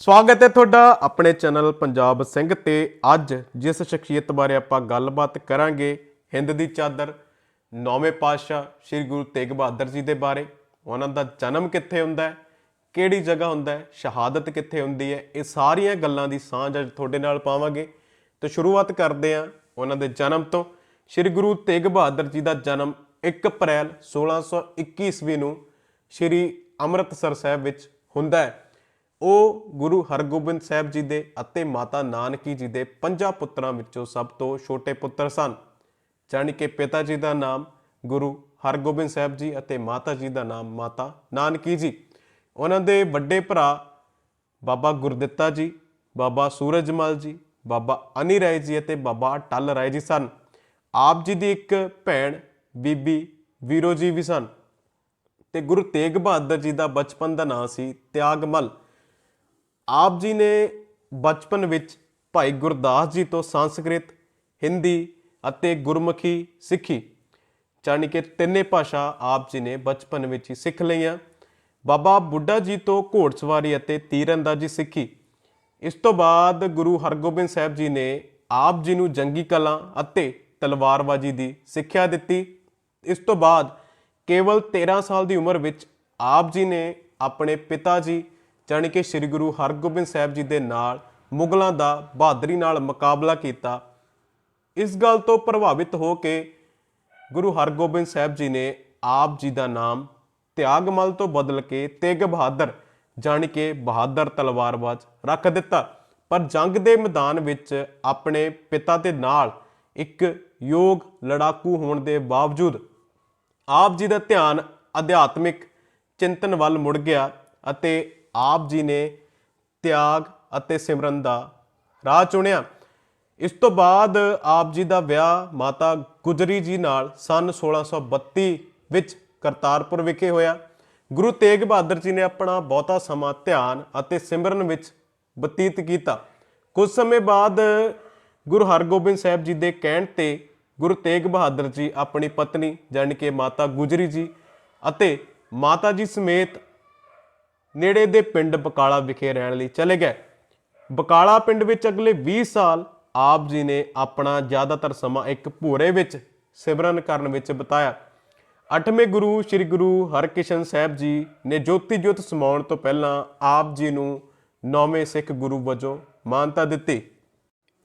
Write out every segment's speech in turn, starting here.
ਸਵਾਗਤ ਹੈ ਤੁਹਾਡਾ ਆਪਣੇ ਚੈਨਲ ਪੰਜਾਬ ਸਿੰਘ ਤੇ ਅੱਜ ਜਿਸ ਸ਼ਖਸੀਅਤ ਬਾਰੇ ਆਪਾਂ ਗੱਲਬਾਤ ਕਰਾਂਗੇ, ਹਿੰਦ ਦੀ ਚਾਦਰ, ਨੌਵੇਂ ਪਾਤਸ਼ਾਹ ਸ੍ਰੀ ਗੁਰੂ ਤੇਗ ਬਹਾਦਰ ਜੀ ਦੇ ਬਾਰੇ, ਉਹਨਾਂ ਦਾ ਜਨਮ ਕਿੱਥੇ ਹੁੰਦਾ ਹੈ, ਕਿਹੜੀ ਜਗ੍ਹਾ ਹੁੰਦਾ ਹੈ, ਸ਼ਹਾਦਤ ਕਿੱਥੇ ਹੁੰਦੀ ਹੈ, ਇਹ ਸਾਰੀਆਂ ਗੱਲਾਂ ਦੀ ਸਾਂਝ ਅੱਜ ਤੁਹਾਡੇ ਨਾਲ ਪਾਵਾਂਗੇ। ਤਾਂ ਸ਼ੁਰੂਆਤ ਕਰਦੇ ਹਾਂ ਉਹਨਾਂ ਦੇ ਜਨਮ ਤੋਂ। ਸ੍ਰੀ ਗੁਰੂ ਤੇਗ ਬਹਾਦਰ ਜੀ ਦਾ ਜਨਮ 1 ਅਪ੍ਰੈਲ 1621 ਈਸਵੀ ਨੂੰ ਸ੍ਰੀ ਅੰਮ੍ਰਿਤਸਰ ਸਾਹਿਬ ਵਿੱਚ ਹੁੰਦਾ ਹੈ। ਉਹ ਗੁਰੂ ਹਰਗੋਬਿੰਦ ਸਾਹਿਬ ਜੀ ਦੇ ਅਤੇ ਮਾਤਾ ਨਾਨਕੀ ਜੀ ਦੇ ਪੰਜਾਂ ਪੁੱਤਰਾਂ ਵਿੱਚੋਂ ਸਭ ਤੋਂ ਛੋਟੇ ਪੁੱਤਰ ਸਨ। ਜਾਣੀ ਕਿ ਪਿਤਾ ਜੀ ਦਾ ਨਾਮ ਗੁਰੂ ਹਰਗੋਬਿੰਦ ਸਾਹਿਬ ਜੀ ਅਤੇ ਮਾਤਾ ਜੀ ਦਾ ਨਾਮ ਮਾਤਾ ਨਾਨਕੀ ਜੀ। ਉਹਨਾਂ ਦੇ ਵੱਡੇ ਭਰਾ ਬਾਬਾ ਗੁਰਦਿੱਤਾ ਜੀ, ਬਾਬਾ ਸੂਰਜਮਲ ਜੀ, ਬਾਬਾ ਅਨੀ ਰਾਏ ਜੀ ਅਤੇ ਬਾਬਾ ਟੱਲ ਰਾਏ ਜੀ ਸਨ। ਆਪ ਜੀ ਦੀ ਇੱਕ ਭੈਣ ਬੀਬੀ ਵੀਰੋ ਜੀ ਵੀ ਸਨ। ਤੇ ਗੁਰੂ ਤੇਗ ਬਹਾਦਰ ਜੀ ਦਾ ਬਚਪਨ ਦਾ ਨਾਂ ਸੀ ਤਿਆਗਮਲ। ਆਪ ਜੀ ਨੇ ਬਚਪਨ ਵਿੱਚ ਭਾਈ ਗੁਰਦਾਸ ਜੀ ਤੋਂ ਸੰਸਕ੍ਰਿਤ, ਹਿੰਦੀ ਅਤੇ ਗੁਰਮੁਖੀ ਸਿੱਖੀ। ਜਾਣੀ ਕਿ ਤਿੰਨੇ ਭਾਸ਼ਾ ਆਪ ਜੀ ਨੇ ਬਚਪਨ ਵਿੱਚ ਹੀ ਸਿੱਖ ਲਈਆਂ। ਬਾਬਾ ਬੁੱਢਾ ਜੀ ਤੋਂ ਘੋੜਸਵਾਰੀ ਅਤੇ ਤੀਰਅੰਦਾਜ਼ੀ ਸਿੱਖੀ। ਇਸ ਤੋਂ ਬਾਅਦ ਗੁਰੂ ਹਰਗੋਬਿੰਦ ਸਾਹਿਬ ਜੀ ਨੇ ਆਪ ਜੀ ਨੂੰ ਜੰਗੀ ਕਲਾ ਅਤੇ ਤਲਵਾਰਬਾਜ਼ੀ ਦੀ ਸਿੱਖਿਆ ਦਿੱਤੀ। ਇਸ ਤੋਂ ਬਾਅਦ ਕੇਵਲ 13 ਸਾਲ ਦੀ ਉਮਰ ਵਿੱਚ ਆਪ ਜੀ ਨੇ ਆਪਣੇ ਪਿਤਾ ਜੀ ਜਾਣੀ ਕਿ ਸ੍ਰੀ ਗੁਰੂ ਹਰਗੋਬਿੰਦ ਸਾਹਿਬ ਜੀ ਦੇ ਨਾਲ ਮੁਗਲਾਂ ਦਾ ਬਹਾਦਰੀ ਨਾਲ ਮੁਕਾਬਲਾ ਕੀਤਾ। ਇਸ ਗੱਲ ਤੋਂ ਪ੍ਰਭਾਵਿਤ ਹੋ ਕੇ ਗੁਰੂ ਹਰਗੋਬਿੰਦ ਸਾਹਿਬ ਜੀ ਨੇ ਆਪ ਜੀ ਦਾ ਨਾਮ ਤਿਆਗਮਲ ਤੋਂ ਬਦਲ ਕੇ ਤੇਗ ਬਹਾਦਰ, ਜਾਣੀ ਕਿ ਬਹਾਦਰ ਤਲਵਾਰਬਾਜ਼ ਰੱਖ ਦਿੱਤਾ। ਪਰ ਜੰਗ ਦੇ ਮੈਦਾਨ ਵਿੱਚ ਆਪਣੇ ਪਿਤਾ ਦੇ ਨਾਲ ਇੱਕ ਯੋਗ ਲੜਾਕੂ ਹੋਣ ਦੇ ਬਾਵਜੂਦ ਆਪ ਜੀ ਦਾ ਧਿਆਨ ਅਧਿਆਤਮਿਕ ਚਿੰਤਨ ਵੱਲ ਮੁੜ ਗਿਆ ਅਤੇ ਆਪ ਜੀ ਨੇ ਤਿਆਗ ਅਤੇ ਸਿਮਰਨ ਦਾ ਰਾਹ ਚੁਣਿਆ। ਇਸ ਤੋਂ ਬਾਅਦ ਆਪ ਜੀ ਦਾ ਵਿਆਹ ਮਾਤਾ ਗੁਜਰੀ ਜੀ ਨਾਲ ਸਨ 1632 ਵਿੱਚ ਕਰਤਾਰਪੁਰ ਵਿਖੇ ਹੋਇਆ। ਗੁਰੂ ਤੇਗ ਬਹਾਦਰ ਜੀ ਨੇ ਆਪਣਾ ਬਹੁਤਾ ਸਮਾਂ ਧਿਆਨ ਅਤੇ ਸਿਮਰਨ ਵਿੱਚ ਬਤੀਤ ਕੀਤਾ। ਕੁਝ ਸਮੇਂ ਬਾਅਦ ਗੁਰੂ ਹਰਗੋਬਿੰਦ ਸਾਹਿਬ ਜੀ ਦੇ ਕਹਿਣ ਤੇ ਗੁਰੂ ਤੇਗ ਬਹਾਦਰ ਜੀ ਆਪਣੀ ਪਤਨੀ, ਜਾਣੀ ਕਿ ਮਾਤਾ ਗੁਜਰੀ ਜੀ ਅਤੇ ਮਾਤਾ ਜੀ ਸਮੇਤ ਨੇੜੇ ਦੇ ਪਿੰਡ ਬਕਾਲਾ ਵਿਖੇ ਰਹਿਣ ਲਈ ਚਲੇ ਗਏ। ਬਕਾਲਾ ਪਿੰਡ ਵਿੱਚ ਅਗਲੇ 20 ਸਾਲ ਆਪ ਜੀ ਨੇ ਆਪਣਾ ਜ਼ਿਆਦਾਤਰ ਸਮਾਂ ਇੱਕ ਭੋਰੇ ਵਿੱਚ ਸਿਮਰਨ ਕਰਨ ਵਿੱਚ ਬਿਤਾਇਆ। ਅੱਠਵੇਂ ਗੁਰੂ ਸ੍ਰੀ ਗੁਰੂ ਹਰਕ੍ਰਿਸ਼ਨ ਸਾਹਿਬ ਜੀ ਨੇ ਜੋਤੀ ਜੋਤ ਸਮਾਉਣ ਤੋਂ ਪਹਿਲਾਂ ਆਪ ਜੀ ਨੂੰ ਨੌਵੇਂ ਸਿੱਖ ਗੁਰੂ ਵਜੋਂ ਮਾਨਤਾ ਦਿੱਤੀ।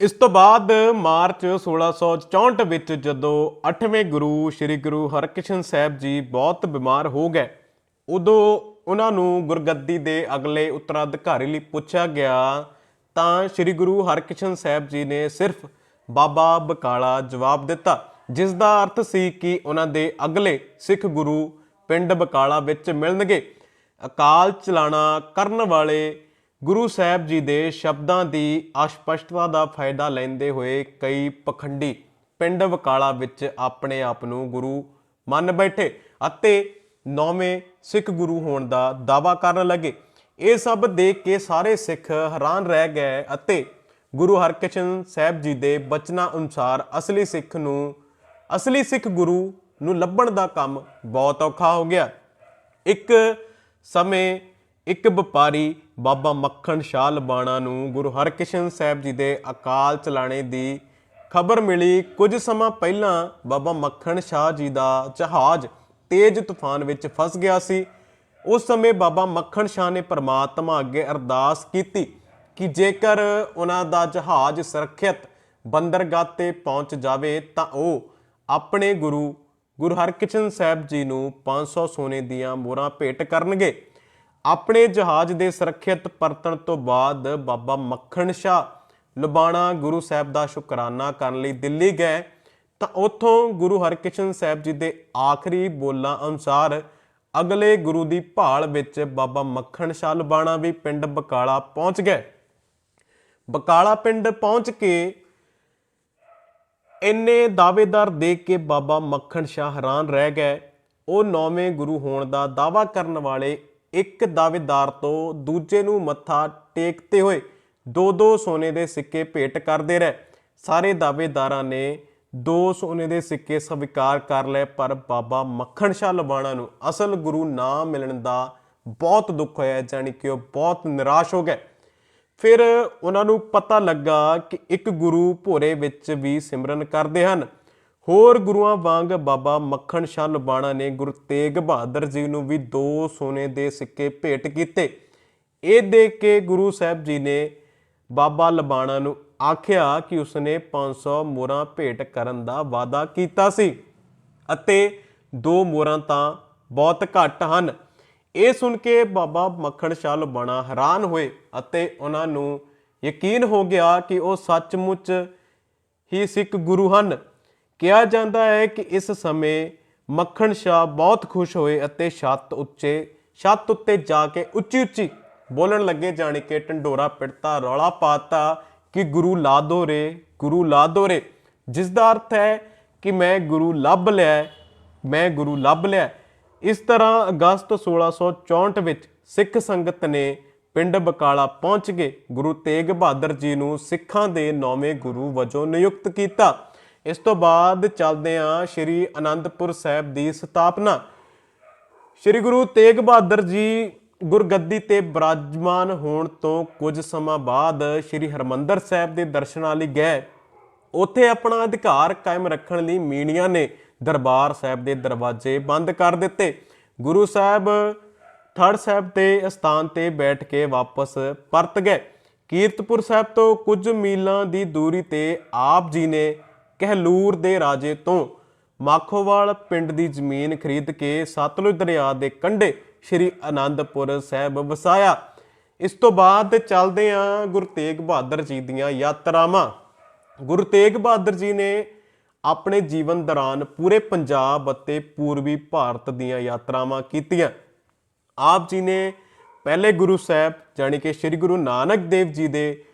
ਇਸ ਤੋਂ ਬਾਅਦ ਮਾਰਚ 1664 ਵਿੱਚ ਜਦੋਂ 8ਵੇਂ ਗੁਰੂ ਸ੍ਰੀ ਗੁਰੂ ਹਰਕ੍ਰਿਸ਼ਨ ਸਾਹਿਬ ਜੀ ਬਹੁਤ ਬਿਮਾਰ ਹੋ ਗਏ, ਉਦੋਂ ਉਹਨਾਂ ਨੂੰ ਗੁਰਗੱਦੀ ਦੇ ਅਗਲੇ ਉੱਤਰਾਧਿਕਾਰੀ ਲਈ ਪੁੱਛਿਆ ਗਿਆ ਤਾਂ ਸ੍ਰੀ ਗੁਰੂ ਹਰਕ੍ਰਿਸ਼ਨ ਸਾਹਿਬ ਜੀ ਨੇ ਸਿਰਫ ਬਾਬਾ ਬਕਾਲਾ ਜਵਾਬ ਦਿੱਤਾ, ਜਿਸ ਦਾ ਅਰਥ ਸੀ ਕਿ ਉਹਨਾਂ ਦੇ ਅਗਲੇ ਸਿੱਖ ਗੁਰੂ ਪਿੰਡ ਬਕਾਲਾ ਵਿੱਚ ਮਿਲਣਗੇ। ਅਕਾਲ ਚਲਾਣਾ ਕਰਨ ਵਾਲੇ ਗੁਰੂ ਸਾਹਿਬ ਜੀ ਦੇ ਸ਼ਬਦਾਂ ਦੀ ਅਸਪਸ਼ਟਤਾ ਦਾ ਫਾਇਦਾ ਲੈਂਦੇ ਹੋਏ ਕਈ ਪਖੰਡੀ ਪਿੰਡ ਬਕਾਲਾ ਵਿੱਚ ਆਪਣੇ ਆਪ ਨੂੰ ਗੁਰੂ ਮੰਨ ਬੈਠੇ ਅਤੇ ਨੌਵੇਂ ਸਿੱਖ ਗੁਰੂ ਹੋਣ ਦਾ ਦਾਵਾ ਕਰਨ ਲੱਗੇ। ਇਹ ਸਭ ਦੇਖ ਕੇ ਸਾਰੇ ਸਿੱਖ ਹੈਰਾਨ ਰਹਿ ਗਏ ਅਤੇ ਗੁਰੂ ਹਰਕ੍ਰਿਸ਼ਨ ਸਾਹਿਬ ਜੀ ਦੇ ਬਚਨਾਂ ਅਨੁਸਾਰ ਅਸਲੀ ਸਿੱਖ ਨੂੰ, ਅਸਲੀ ਸਿੱਖ ਗੁਰੂ ਨੂੰ ਲੱਭਣ ਦਾ ਕੰਮ ਬਹੁਤ ਔਖਾ ਹੋ ਗਿਆ। ਇੱਕ ਸਮੇਂ ਇੱਕ ਵਪਾਰੀ ਬਾਬਾ ਮੱਖਣ ਸ਼ਾਹ ਲਬਾਣਾ ਨੂੰ ਗੁਰੂ ਹਰਕ੍ਰਿਸ਼ਨ ਸਾਹਿਬ ਜੀ ਦੇ ਅਕਾਲ ਚਲਾਣੇ ਦੀ ਖਬਰ ਮਿਲੀ। ਕੁਝ ਸਮਾਂ ਪਹਿਲਾਂ ਬਾਬਾ ਮੱਖਣ ਸ਼ਾਹ ਜੀ ਦਾ ਜਹਾਜ਼ ਤੇਜ਼ ਤੂਫਾਨ ਵਿੱਚ ਫਸ ਗਿਆ ਸੀ। ਉਸ ਸਮੇਂ ਬਾਬਾ ਮੱਖਣ ਸ਼ਾਹ ਨੇ ਪਰਮਾਤਮਾ ਅੱਗੇ ਅਰਦਾਸ ਕੀਤੀ ਕਿ ਜੇਕਰ ਉਹਨਾਂ ਦਾ ਜਹਾਜ਼ ਸੁਰੱਖਿਅਤ ਬੰਦਰਗਾਹ ਤੇ ਪਹੁੰਚ ਜਾਵੇ ਤਾਂ ਉਹ ਆਪਣੇ ਗੁਰੂ ਗੁਰੂ ਹਰਕ੍ਰਿਸ਼ਨ ਸਾਹਿਬ ਜੀ ਨੂੰ 500 ਸੋਨੇ ਦੀਆਂ ਮੋਹਰਾਂ ਭੇਟ ਕਰਨਗੇ। ਆਪਣੇ ਜਹਾਜ਼ ਦੇ ਸੁਰੱਖਿਅਤ ਪਰਤਣ ਤੋਂ ਬਾਅਦ ਬਾਬਾ ਮੱਖਣ ਸ਼ਾਹ ਲੁਬਾਣਾ ਗੁਰੂ ਸਾਹਿਬ ਦਾ ਸ਼ੁਕਰਾਨਾ ਕਰਨ ਲਈ ਦਿੱਲੀ ਗਏ। ਤਾਂ ਉੱਥੋਂ ਗੁਰੂ ਹਰਕ੍ਰਿਸ਼ਨ ਸਾਹਿਬ ਜੀ ਦੇ ਆਖਰੀ ਬੋਲਾਂ ਅਨੁਸਾਰ ਅਗਲੇ ਗੁਰੂ ਦੀ ਭਾਲ ਵਿੱਚ ਬਾਬਾ ਮੱਖਣ ਸ਼ਾਹ ਲੁਬਾਣਾ ਵੀ ਪਿੰਡ ਬਕਾਲਾ ਪਹੁੰਚ ਗਏ। ਬਕਾਲਾ ਪਿੰਡ ਪਹੁੰਚ ਕੇ ਇੰਨੇ ਦਾਅਵੇਦਾਰ ਦੇਖ ਕੇ ਬਾਬਾ ਮੱਖਣ ਸ਼ਾਹ ਹੈਰਾਨ ਰਹਿ ਗਏ। ਉਹ ਨੌਵੇਂ ਗੁਰੂ ਹੋਣ ਦਾ ਦਾਵਾ ਕਰਨ ਵਾਲੇ ਇੱਕ ਦਾਅਵੇਦਾਰ ਤੋਂ ਦੂਜੇ ਨੂੰ ਮੱਥਾ ਟੇਕਦੇ ਹੋਏ ਦੋ ਦੋ ਸੋਨੇ ਦੇ ਸਿੱਕੇ ਭੇਟ ਕਰਦੇ ਰਹੇ। ਸਾਰੇ ਦਾਅਵੇਦਾਰਾਂ ਨੇ ਦੋ ਸੋਨੇ ਦੇ ਸਿੱਕੇ ਸਵੀਕਾਰ ਕਰ ਲਏ, ਪਰ ਬਾਬਾ ਮੱਖਣ ਸ਼ਾਹ ਲਬਾਣਾ ਨੂੰ ਅਸਲ ਗੁਰੂ ਨਾ ਮਿਲਣ ਦਾ ਬਹੁਤ ਦੁੱਖ ਹੋਇਆ, ਜਾਣੀ ਕਿ ਉਹ ਬਹੁਤ ਨਿਰਾਸ਼ ਹੋ ਗਏ। ਫਿਰ ਉਹਨਾਂ ਨੂੰ ਪਤਾ ਲੱਗਾ ਕਿ ਇੱਕ ਗੁਰੂ ਭੋਰੇ ਵਿੱਚ ਵੀ ਸਿਮਰਨ ਕਰਦੇ ਹਨ। ਹੋਰ ਗੁਰੂਆਂ ਵਾਂਗ ਬਾਬਾ ਮੱਖਣ ਸ਼ਾਹ ਲੁਬਾਣਾ ਨੇ ਗੁਰੂ ਤੇਗ ਬਹਾਦਰ ਜੀ ਨੂੰ ਵੀ ਦੋ ਸੋਨੇ ਦੇ ਸਿੱਕੇ ਭੇਟ ਕੀਤੇ। ਇਹ ਦੇਖ ਕੇ ਗੁਰੂ ਸਾਹਿਬ ਜੀ ਨੇ ਬਾਬਾ ਲਬਾਣਾ ਨੂੰ ਆਖਿਆ ਕਿ ਉਸਨੇ 500 ਮੋਹਰਾਂ ਭੇਟ ਕਰਨ ਦਾ ਵਾਅਦਾ ਕੀਤਾ ਸੀ ਅਤੇ ਦੋ ਮੋਹਰਾਂ ਤਾਂ ਬਹੁਤ ਘੱਟ ਹਨ। ਇਹ ਸੁਣ ਕੇ ਬਾਬਾ ਮੱਖਣ ਸ਼ਾਹ ਲੁਬਾਣਾ ਹੈਰਾਨ ਹੋਏ ਅਤੇ ਉਹਨਾਂ ਨੂੰ ਯਕੀਨ ਹੋ ਗਿਆ ਕਿ ਉਹ ਸੱਚਮੁੱਚ ਹੀ ਸਿੱਖ ਗੁਰੂ ਹਨ। ਕਿਹਾ ਜਾਂਦਾ ਹੈ ਕਿ ਇਸ ਸਮੇਂ ਮੱਖਣ ਸ਼ਾਹ ਬਹੁਤ ਖੁਸ਼ ਹੋਏ ਅਤੇ ਛੱਤ ਉੱਚੇ, ਛੱਤ ਉੱਤੇ ਜਾ ਕੇ ਉੱਚੀ ਉੱਚੀ ਬੋਲਣ ਲੱਗੇ, ਜਾਣੀ ਕਿ ਢੰਡੋਰਾ ਪਿੜਤਾ, ਰੌਲਾ ਪਾਤਾ ਕਿ ਗੁਰੂ ਲਾ ਦੋ ਰੇ, ਗੁਰੂ ਲਾ ਦੋ ਰੇ। ਜਿਸ ਦਾ ਅਰਥ ਹੈ ਕਿ ਮੈਂ ਗੁਰੂ ਲੱਭ ਲਿਆ ਮੈਂ ਗੁਰੂ ਲੱਭ ਲਿਆ ਇਸ ਤਰ੍ਹਾਂ ਅਗਸਤ 1664 ਵਿੱਚ ਸਿੱਖ ਸੰਗਤ ਨੇ ਪਿੰਡ ਬਕਾਲਾ ਪਹੁੰਚ ਕੇ ਗੁਰੂ ਤੇਗ ਬਹਾਦਰ ਜੀ ਨੂੰ ਸਿੱਖਾਂ ਦੇ ਨੌਵੇਂ ਗੁਰੂ ਵਜੋਂ ਨਿਯੁਕਤ ਕੀਤਾ। ਇਸ ਤੋਂ ਬਾਅਦ ਚੱਲਦੇ ਹਾਂ ਸ਼੍ਰੀ ਅਨੰਦਪੁਰ ਸਾਹਿਬ ਦੀ ਸਥਾਪਨਾ। ਸ਼੍ਰੀ ਗੁਰੂ ਤੇਗ ਬਹਾਦਰ ਜੀ ਗੁਰਗੱਦੀ ਤੇ ਬਿਰਾਜਮਾਨ ਹੋਣ ਤੋਂ ਕੁਝ ਸਮਾਂ ਬਾਅਦ ਸ਼੍ਰੀ ਹਰਮੰਦਰ ਸਾਹਿਬ ਦੇ ਦਰਸ਼ਨਾਂ ਲਈ ਗਏ। ਉੱਥੇ ਆਪਣਾ ਅਧਿਕਾਰ ਕਾਇਮ ਰੱਖਣ ਲਈ ਮੀਣੀਆਂ ਨੇ ਦਰਬਾਰ ਸਾਹਿਬ ਦੇ ਦਰਵਾਜ਼ੇ ਬੰਦ ਕਰ ਦਿੱਤੇ। ਗੁਰੂ ਸਾਹਿਬ ਥੜ ਸਾਹਿਬ ਦੇ ਸਥਾਨ ਤੇ ਬੈਠ ਕੇ ਵਾਪਸ ਪਰਤ ਗਏ। ਕੀਰਤਪੁਰ ਸਾਹਿਬ ਤੋਂ ਕੁਝ ਮੀਲਾਂ ਦੀ ਦੂਰੀ ਤੇ ਆਪ ਜੀ ਨੇ ਕਹਿਲੂਰ ਦੇ ਰਾਜੇ ਤੋਂ ਮਾਖੋਵਾਲ ਪਿੰਡ ਦੀ ਜ਼ਮੀਨ ਖਰੀਦ ਕੇ ਸਤਲੁਜ ਦਰਿਆ ਦੇ ਕੰਢੇ ਸ਼੍ਰੀ ਆਨੰਦਪੁਰ ਸਾਹਿਬ ਵਸਾਇਆ। ਇਸ ਤੋਂ ਬਾਅਦ ਚੱਲਦੇ ਆਂ ਗੁਰੂ ਤੇਗ ਬਹਾਦਰ ਜੀ ਦੀਆਂ ਯਾਤਰਾਵਾਂ। ਗੁਰੂ ਤੇਗ ਬਹਾਦਰ ਜੀ ਨੇ ਆਪਣੇ ਜੀਵਨ ਦੌਰਾਨ ਪੂਰੇ ਪੰਜਾਬ ਅਤੇ ਪੂਰਬੀ ਭਾਰਤ ਦੀਆਂ ਯਾਤਰਾਵਾਂ ਕੀਤੀਆਂ। ਆਪ ਜੀ ਨੇ ਪਹਿਲੇ ਗੁਰੂ ਸਾਹਿਬ ਜਾਣੀ ਕਿ ਸ੍ਰੀ ਗੁਰੂ ਨਾਨਕ ਦੇਵ ਜੀ ਦੇ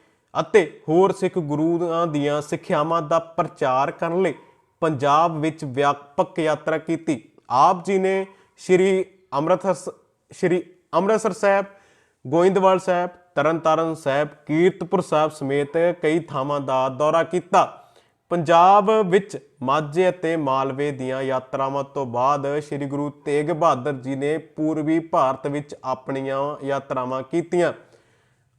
ਅਤੇ ਹੋਰ ਸਿੱਖ ਗੁਰੂਆਂ ਦੀਆਂ ਸਿੱਖਿਆਵਾਂ ਦਾ ਪ੍ਰਚਾਰ ਕਰਨ ਲਈ ਪੰਜਾਬ ਵਿੱਚ ਵਿਆਪਕ ਯਾਤਰਾ ਕੀਤੀ। ਆਪ ਜੀ ਨੇ ਸ੍ਰੀ ਅੰਮ੍ਰਿਤਸਰ ਸ੍ਰੀ ਅੰਮ੍ਰਿਤਸਰ ਸਾਹਿਬ, ਗੋਇੰਦਵਾਲ ਸਾਹਿਬ, ਤਰਨਤਾਰਨ ਸਾਹਿਬ, ਕੀਰਤਪੁਰ ਸਾਹਿਬ ਸਮੇਤ ਕਈ ਥਾਵਾਂ ਦਾ ਦੌਰਾ ਕੀਤਾ। ਪੰਜਾਬ ਵਿੱਚ ਮਾਝੇ ਅਤੇ ਮਾਲਵੇ ਦੀਆਂ ਯਾਤਰਾਵਾਂ ਤੋਂ ਬਾਅਦ ਸ੍ਰੀ ਗੁਰੂ ਤੇਗ ਬਹਾਦਰ ਜੀ ਨੇ ਪੂਰਬੀ ਭਾਰਤ ਵਿੱਚ ਆਪਣੀਆਂ ਯਾਤਰਾਵਾਂ ਕੀਤੀਆਂ।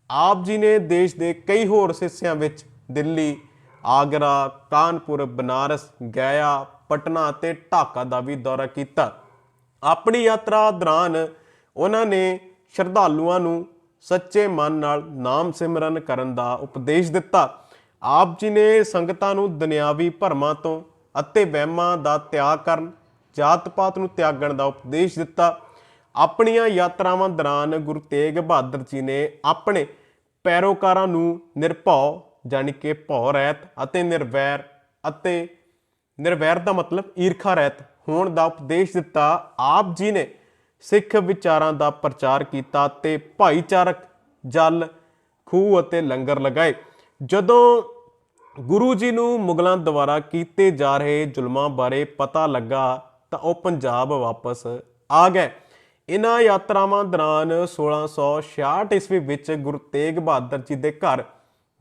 ਆਪ ਜੀ ਨੇ ਦੇਸ਼ ਦੇ ਕਈ ਹੋਰ ਹਿੱਸਿਆਂ ਵਿੱਚ ਦਿੱਲੀ, ਆਗਰਾ, ਕਾਨਪੁਰ, ਬਨਾਰਸ, ਗਇਆ, ਪਟਨਾ ਅਤੇ ਢਾਕਾ ਦਾ ਵੀ ਦੌਰਾ ਕੀਤਾ। ਆਪਣੀ ਯਾਤਰਾ ਦੌਰਾਨ ਉਹਨਾਂ ਨੇ ਸ਼ਰਧਾਲੂਆਂ ਨੂੰ ਸੱਚੇ ਮਨ ਨਾਲ ਨਾਮ ਸਿਮਰਨ ਕਰਨ ਦਾ ਉਪਦੇਸ਼ ਦਿੱਤਾ। ਆਪ ਜੀ ਨੇ ਸੰਗਤਾਂ ਨੂੰ ਦੁਨਿਆਵੀ ਭਰਮਾਂ ਤੋਂ ਅਤੇ ਵਹਿਮਾਂ ਦਾ ਤਿਆਗ ਕਰਨ ਜਾਤ ਪਾਤ ਨੂੰ ਤਿਆਗਣ ਦਾ ਉਪਦੇਸ਼ ਦਿੱਤਾ। ਆਪਣੀਆਂ ਯਾਤਰਾਵਾਂ ਦੌਰਾਨ ਗੁਰੂ ਤੇਗ ਬਹਾਦਰ ਜੀ ਨੇ ਆਪਣੇ ਪੈਰੋਕਾਰਾਂ ਨੂੰ ਨਿਰਭਉ, ਜਾਣੀ ਕਿ ਭਉ ਰਹਿਤ ਅਤੇ ਨਿਰਵੈਰ ਅਤੇ ਨਿਰਵੈਰ ਦਾ ਮਤਲਬ ਈਰਖਾ ਰਹਿਤ ਹੋਣ ਦਾ ਉਪਦੇਸ਼ ਦਿੱਤਾ। ਆਪ ਜੀ ਨੇ ਸਿੱਖ ਵਿਚਾਰਾਂ ਦਾ ਪ੍ਰਚਾਰ ਕੀਤਾ ਤੇ ਭਾਈਚਾਰਕ ਜਲ, ਖੂਹ ਅਤੇ ਲੰਗਰ ਲਗਾਏ। ਜਦੋਂ ਗੁਰੂ ਜੀ ਨੂੰ ਮੁਗਲਾਂ ਦੁਆਰਾ ਕੀਤੇ ਜਾ ਰਹੇ ਜ਼ੁਲਮਾਂ ਬਾਰੇ ਪਤਾ ਲੱਗਾ ਤਾਂ ਉਹ ਪੰਜਾਬ ਵਾਪਸ ਆ ਗਏ। ਇਨ੍ਹਾਂ ਯਾਤਰਾਵਾਂ ਦੌਰਾਨ 1666 ਈਸਵੀ ਵਿੱਚ ਗੁਰੂ ਤੇਗ ਬਹਾਦਰ ਜੀ ਦੇ ਘਰ,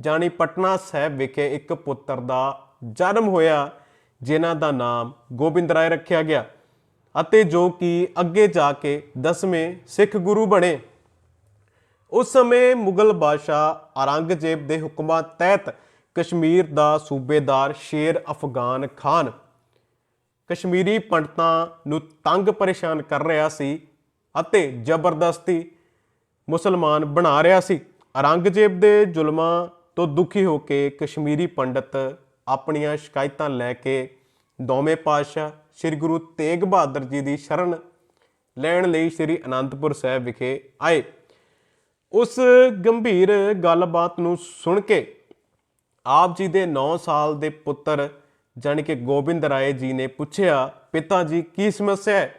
ਜਾਣੀ ਪਟਨਾ ਸਾਹਿਬ ਵਿਖੇ ਇੱਕ ਪੁੱਤਰ ਦਾ ਜਨਮ ਹੋਇਆ, ਜਿਨ੍ਹਾਂ ਦਾ ਨਾਮ ਗੋਬਿੰਦ ਰਾਏ ਰੱਖਿਆ ਗਿਆ। ਅਤੇ ਜੋ ਕਿ ਅੱਗੇ ਜਾ ਕੇ ਦਸਵੇਂ ਸਿੱਖ ਗੁਰੂ ਬਣੇ। ਉਸ ਸਮੇਂ ਮੁਗਲ ਬਾਦਸ਼ਾਹ ਔਰੰਗਜ਼ੇਬ ਦੇ ਹੁਕਮਾਂ ਤਹਿਤ ਕਸ਼ਮੀਰ ਦਾ ਸੂਬੇਦਾਰ ਸ਼ੇਰ ਅਫਗਾਨ ਖਾਨ ਕਸ਼ਮੀਰੀ ਪੰਡਤਾਂ ਨੂੰ ਤੰਗ ਪਰੇਸ਼ਾਨ ਕਰ ਰਿਹਾ ਸੀ ਅਤੇ ਜ਼ਬਰਦਸਤੀ ਮੁਸਲਮਾਨ ਬਣਾ ਰਿਹਾ ਸੀ। ਔਰੰਗਜ਼ੇਬ ਦੇ ਜ਼ੁਲਮਾਂ ਤੋਂ ਦੁਖੀ ਹੋ ਕੇ ਕਸ਼ਮੀਰੀ ਪੰਡਤ ਆਪਣੀਆਂ ਸ਼ਿਕਾਇਤਾਂ ਲੈ ਕੇ ਦੋਵੇਂ ਪਾਤਸ਼ਾਹ ਸ੍ਰੀ ਗੁਰੂ ਤੇਗ ਬਹਾਦਰ ਜੀ ਦੀ ਸ਼ਰਨ ਲੈਣ ਲਈ ਸ੍ਰੀ ਅਨੰਦਪੁਰ ਸਾਹਿਬ ਵਿਖੇ ਆਏ। ਉਸ ਗੰਭੀਰ ਗੱਲਬਾਤ ਨੂੰ ਸੁਣ ਕੇ ਆਪ ਜੀ ਦੇ 9 ਸਾਲ ਦੇ ਪੁੱਤਰ ਜਾਣੀ ਕਿ ਗੋਬਿੰਦ ਰਾਏ ਜੀ ਨੇ ਪੁੱਛਿਆ, ਪਿਤਾ ਜੀ, ਕੀ ਸਮੱਸਿਆ ਹੈ?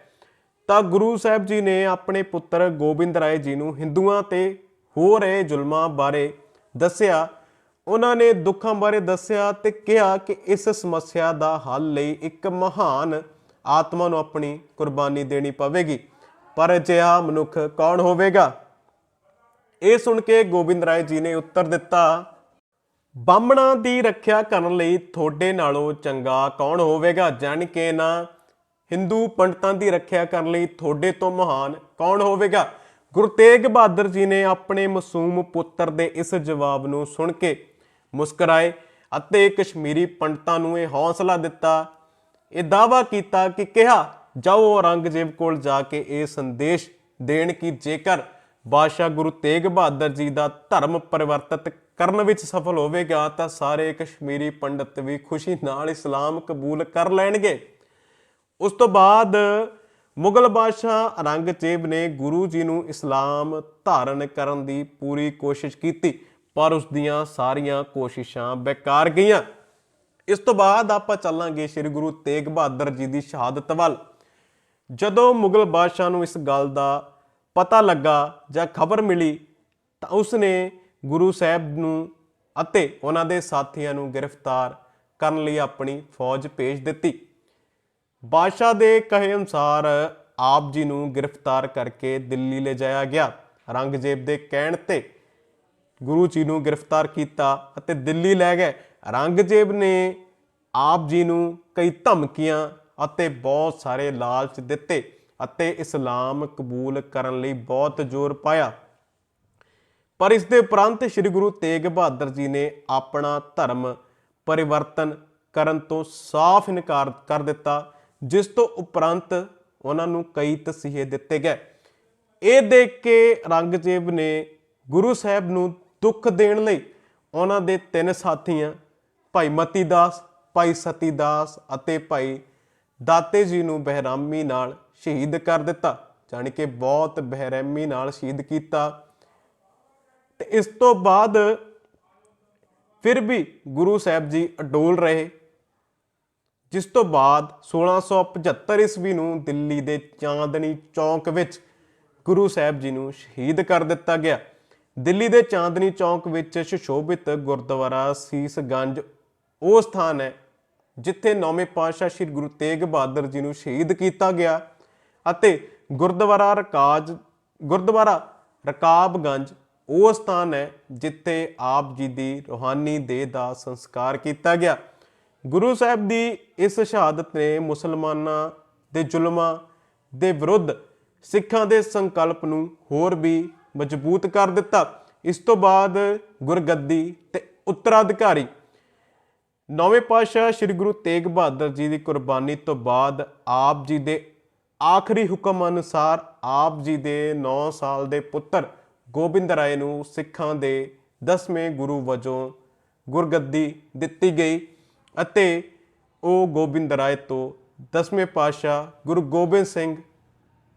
ਤਾਂ ਗੁਰੂ ਸਾਹਿਬ ਜੀ ਨੇ ਆਪਣੇ ਪੁੱਤਰ ਗੋਬਿੰਦ ਰਾਏ ਜੀ ਨੂੰ ਹਿੰਦੂਆਂ ਤੇ ਹੋ ਰਹੇ ਜ਼ੁਲਮਾਂ ਬਾਰੇ ਦੱਸਿਆ ਉਹਨਾਂ ਨੇ ਦੁੱਖਾਂ ਬਾਰੇ ਦੱਸਿਆ ਤੇ ਕਿਹਾ ਕਿ ਇਸ ਸਮੱਸਿਆ ਦਾ ਹੱਲ ਲਈ ਇੱਕ ਮਹਾਨ ਆਤਮਾ ਨੂੰ ਆਪਣੀ ਕੁਰਬਾਨੀ ਦੇਣੀ ਪਵੇਗੀ। ਪਰ ਅਜਿਹਾ ਮਨੁੱਖ ਕੌਣ ਹੋਵੇਗਾ? ਇਹ ਸੁਣ ਕੇ ਗੋਬਿੰਦ ਰਾਏ ਜੀ ਨੇ ਉੱਤਰ ਦਿੱਤਾ, ਬਾਹਮਣਾਂ ਦੀ ਰੱਖਿਆ ਕਰਨ ਲਈ ਤੁਹਾਡੇ ਨਾਲੋਂ ਚੰਗਾ ਕੌਣ ਹੋਵੇਗਾ? ਜਾਣ ਕੇ ਨਾ ਹਿੰਦੂ ਪੰਡਤਾਂ ਦੀ ਰੱਖਿਆ ਕਰਨ ਲਈ ਤੁਹਾਡੇ ਤੋਂ ਮਹਾਨ ਕੌਣ ਹੋਵੇਗਾ? ਗੁਰੂ ਤੇਗ ਬਹਾਦਰ ਜੀ ਨੇ ਆਪਣੇ ਮਾਸੂਮ ਪੁੱਤਰ ਦੇ ਇਸ ਜਵਾਬ ਨੂੰ ਸੁਣ ਕੇ ਮੁਸਕਰਾਏ ਅਤੇ ਕਸ਼ਮੀਰੀ ਪੰਡਤਾਂ ਨੂੰ ਇਹ ਹੌਸਲਾ ਦਿੱਤਾ। ਇਹ ਦਾਵਾ ਕੀਤਾ ਕਿ ਕਿਹਾ, ਜਾਓ ਔਰੰਗਜ਼ੇਬ ਕੋਲ ਜਾ ਕੇ ਇਹ ਸੰਦੇਸ਼ ਦੇਣ ਕਿ ਜੇਕਰ ਬਾਦਸ਼ਾਹ ਗੁਰੂ ਤੇਗ ਬਹਾਦਰ ਜੀ ਦਾ ਧਰਮ ਪਰਿਵਰਤਿਤ ਕਰਨ ਵਿੱਚ ਸਫਲ ਹੋਵੇਗਾ, ਤਾਂ ਸਾਰੇ ਕਸ਼ਮੀਰੀ ਪੰਡਤ ਵੀ ਖੁਸ਼ੀ ਨਾਲ ਇਸਲਾਮ ਕਬੂਲ ਕਰ ਲੈਣਗੇ। ਉਸ ਤੋਂ ਬਾਅਦ ਮੁਗਲ ਬਾਦਸ਼ਾਹ ਔਰੰਗਜ਼ੇਬ ਨੇ ਗੁਰੂ ਜੀ ਨੂੰ ਇਸਲਾਮ ਧਾਰਨ ਕਰਨ ਦੀ ਪੂਰੀ ਕੋਸ਼ਿਸ਼ ਕੀਤੀ। ਪਰ ਉਸ ਦੀਆਂ ਸਾਰੀਆਂ ਕੋਸ਼ਿਸ਼ਾਂ ਬੇਕਾਰ ਗਈਆਂ। ਇਸ ਤੋਂ ਬਾਅਦ ਆਪਾਂ ਚੱਲਾਂਗੇ ਸ੍ਰੀ ਗੁਰੂ ਤੇਗ ਬਹਾਦਰ ਜੀ ਦੀ ਸ਼ਹਾਦਤ ਵੱਲ। ਜਦੋਂ ਮੁਗਲ ਬਾਦਸ਼ਾਹ ਨੂੰ ਇਸ ਗੱਲ ਦਾ ਪਤਾ ਲੱਗਾ ਜਾਂ ਖਬਰ ਮਿਲੀ, ਤਾਂ ਉਸਨੇ ਗੁਰੂ ਸਾਹਿਬ ਨੂੰ ਅਤੇ ਉਹਨਾਂ ਦੇ ਸਾਥੀਆਂ ਨੂੰ ਗ੍ਰਿਫਤਾਰ ਕਰਨ ਲਈ ਆਪਣੀ ਫੌਜ ਭੇਜ ਦਿੱਤੀ। ਬਾਦਸ਼ਾਹ ਦੇ ਕਹੇ ਅਨੁਸਾਰ ਆਪ ਜੀ ਨੂੰ ਗ੍ਰਿਫਤਾਰ ਕਰਕੇ ਦਿੱਲੀ ਲੈ ਜਾਇਆ ਗਿਆ। ਔਰੰਗਜ਼ੇਬ ਦੇ ਕਹਿਣ ਤੇ ਗੁਰੂ ਜੀ ਨੂੰ ਗ੍ਰਿਫਤਾਰ ਕੀਤਾ ਅਤੇ ਦਿੱਲੀ ਲੈ ਗਏ। ਔਰੰਗਜ਼ੇਬ ਨੇ ਆਪ ਜੀ ਨੂੰ ਕਈ ਧਮਕੀਆਂ ਅਤੇ ਬਹੁਤ ਸਾਰੇ ਲਾਲਚ ਦਿੱਤੇ ਅਤੇ ਇਸਲਾਮ ਕਬੂਲ ਕਰਨ ਲਈ ਬਹੁਤ ਜ਼ੋਰ ਪਾਇਆ। ਪਰ ਇਸ ਦੇ ਉਪਰੰਤ ਸ੍ਰੀ ਗੁਰੂ ਤੇਗ ਬਹਾਦਰ ਜੀ ਨੇ ਆਪਣਾ ਧਰਮ ਪਰਿਵਰਤਨ ਕਰਨ ਤੋਂ ਸਾਫ਼ ਇਨਕਾਰ ਕਰ ਦਿੱਤਾ, ਜਿਸ ਤੋਂ ਉਪਰੰਤ ਉਹਨਾਂ ਨੂੰ ਕਈ ਤਸੀਹੇ ਦਿੱਤੇ ਗਏ। ਇਹ ਦੇਖ ਕੇ ਔਰੰਗਜ਼ੇਬ ਨੇ ਗੁਰੂ ਸਾਹਿਬ ਨੂੰ ਦੁੱਖ ਦੇਣ ਲਈ ਉਹਨਾਂ ਦੇ ਤਿੰਨ ਸਾਥੀਆਂ, ਭਾਈ ਮਤੀ ਦਾਸ ਭਾਈ ਸਤੀ ਦਾਸ ਅਤੇ ਭਾਈ ਦਾਤੇ ਜੀ ਨੂੰ ਬਹਿਰਾਮੀ ਨਾਲ ਸ਼ਹੀਦ ਕਰ ਦਿੱਤਾ। ਜਾਣੀ ਕਿ ਬਹੁਤ ਬਹਿਰਾਮੀ ਨਾਲ ਸ਼ਹੀਦ ਕੀਤਾ। ਤੇ ਇਸ ਤੋਂ ਬਾਅਦ ਫਿਰ ਵੀ ਗੁਰੂ ਸਾਹਿਬ ਜੀ ਅਡੋਲ ਰਹੇ, ਜਿਸ ਤੋਂ ਬਾਅਦ 1675 ਈਸਵੀ ਨੂੰ ਦਿੱਲੀ ਦੇ ਚਾਂਦਨੀ ਚੌਂਕ ਵਿੱਚ ਗੁਰੂ ਸਾਹਿਬ ਜੀ ਨੂੰ ਸ਼ਹੀਦ ਕਰ ਦਿੱਤਾ ਗਿਆ। ਦਿੱਲੀ ਦੇ ਚਾਂਦਨੀ ਚੌਂਕ ਵਿੱਚ ਸੁਸ਼ੋਭਿਤ ਗੁਰਦੁਆਰਾ ਸੀਸਗੰਜ ਉਹ ਸਥਾਨ ਹੈ ਜਿੱਥੇ ਨੌਵੇਂ ਪਾਤਸ਼ਾਹ ਸ੍ਰੀ ਗੁਰੂ ਤੇਗ ਬਹਾਦਰ ਜੀ ਨੂੰ ਸ਼ਹੀਦ ਕੀਤਾ ਗਿਆ ਅਤੇ ਗੁਰਦੁਆਰਾ ਰਕਾਜ, ਗੁਰਦੁਆਰਾ ਰਕਾਬਗੰਜ ਉਹ ਸਥਾਨ ਹੈ ਜਿੱਥੇ ਆਪ ਜੀ ਦੀ ਰੂਹਾਨੀ ਦੇਹ ਦਾ ਸੰਸਕਾਰ ਕੀਤਾ ਗਿਆ। ਗੁਰੂ ਸਾਹਿਬ ਦੀ ਇਸ ਸ਼ਹਾਦਤ ਨੇ ਮੁਸਲਮਾਨਾਂ ਦੇ ਜ਼ੁਲਮਾਂ ਦੇ ਵਿਰੁੱਧ ਸਿੱਖਾਂ ਦੇ ਸੰਕਲਪ ਨੂੰ ਹੋਰ ਵੀ ਮਜ਼ਬੂਤ ਕਰ ਦਿੱਤਾ। ਇਸ ਤੋਂ ਬਾਅਦ ਗੁਰਗੱਦੀ ਤੇ ਉੱਤਰਾਧਿਕਾਰੀ। ਨੌਵੇਂ ਪਾਤਸ਼ਾਹ ਸ੍ਰੀ ਗੁਰੂ ਤੇਗ ਬਹਾਦਰ ਜੀ ਦੀ ਕੁਰਬਾਨੀ ਤੋਂ ਬਾਅਦ ਆਪ ਜੀ ਦੇ ਆਖਰੀ ਹੁਕਮ ਅਨੁਸਾਰ ਆਪ ਜੀ ਦੇ 9 ਸਾਲ ਦੇ ਪੁੱਤਰ ਗੋਬਿੰਦ ਰਾਏ ਨੂੰ ਸਿੱਖਾਂ ਦੇ 10ਵੇਂ ਗੁਰੂ ਵਜੋਂ ਗੁਰਗੱਦੀ ਦਿੱਤੀ ਗਈ ਅਤੇ ਉਹ ਗੋਬਿੰਦ ਰਾਏ ਤੋਂ 10ਵੇਂ ਪਾਤਸ਼ਾਹ ਗੁਰੂ ਗੋਬਿੰਦ ਸਿੰਘ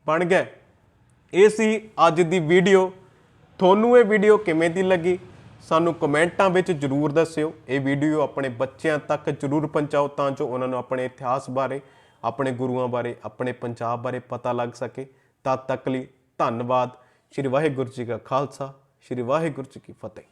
ਬਣ ਗਏ। ਇਹ ਸੀ ਅੱਜ ਦੀ ਵੀਡੀਓ। ਤੁਹਾਨੂੰ ਇਹ ਵੀਡੀਓ ਕਿਵੇਂ ਦੀ ਲੱਗੀ? ਸਾਨੂੰ ਕਮੈਂਟਾਂ ਵਿੱਚ ਜਰੂਰ ਦੱਸਿਓ। ਇਹ ਵੀਡੀਓ ਆਪਣੇ ਬੱਚਿਆਂ ਤੱਕ ਜਰੂਰ ਪਹੁੰਚਾਓ ਤਾਂ ਜੋ ਉਹਨਾਂ ਨੂੰ ਆਪਣੇ ਇਤਿਹਾਸ ਬਾਰੇ, ਆਪਣੇ ਗੁਰੂਆਂ ਬਾਰੇ, ਆਪਣੇ ਪੰਜਾਬ ਬਾਰੇ ਪਤਾ ਲੱਗ ਸਕੇ। ਤਦ ਤੱਕ ਲਈ ਧੰਨਵਾਦ। ਸ਼੍ਰੀ ਵਾਹਿਗੁਰੂ ਜੀ ਕਾ ਖਾਲਸਾ, ਸ਼੍ਰੀ ਵਾਹਿਗੁਰੂ ਜੀ ਕੀ ਫਤਿਹ।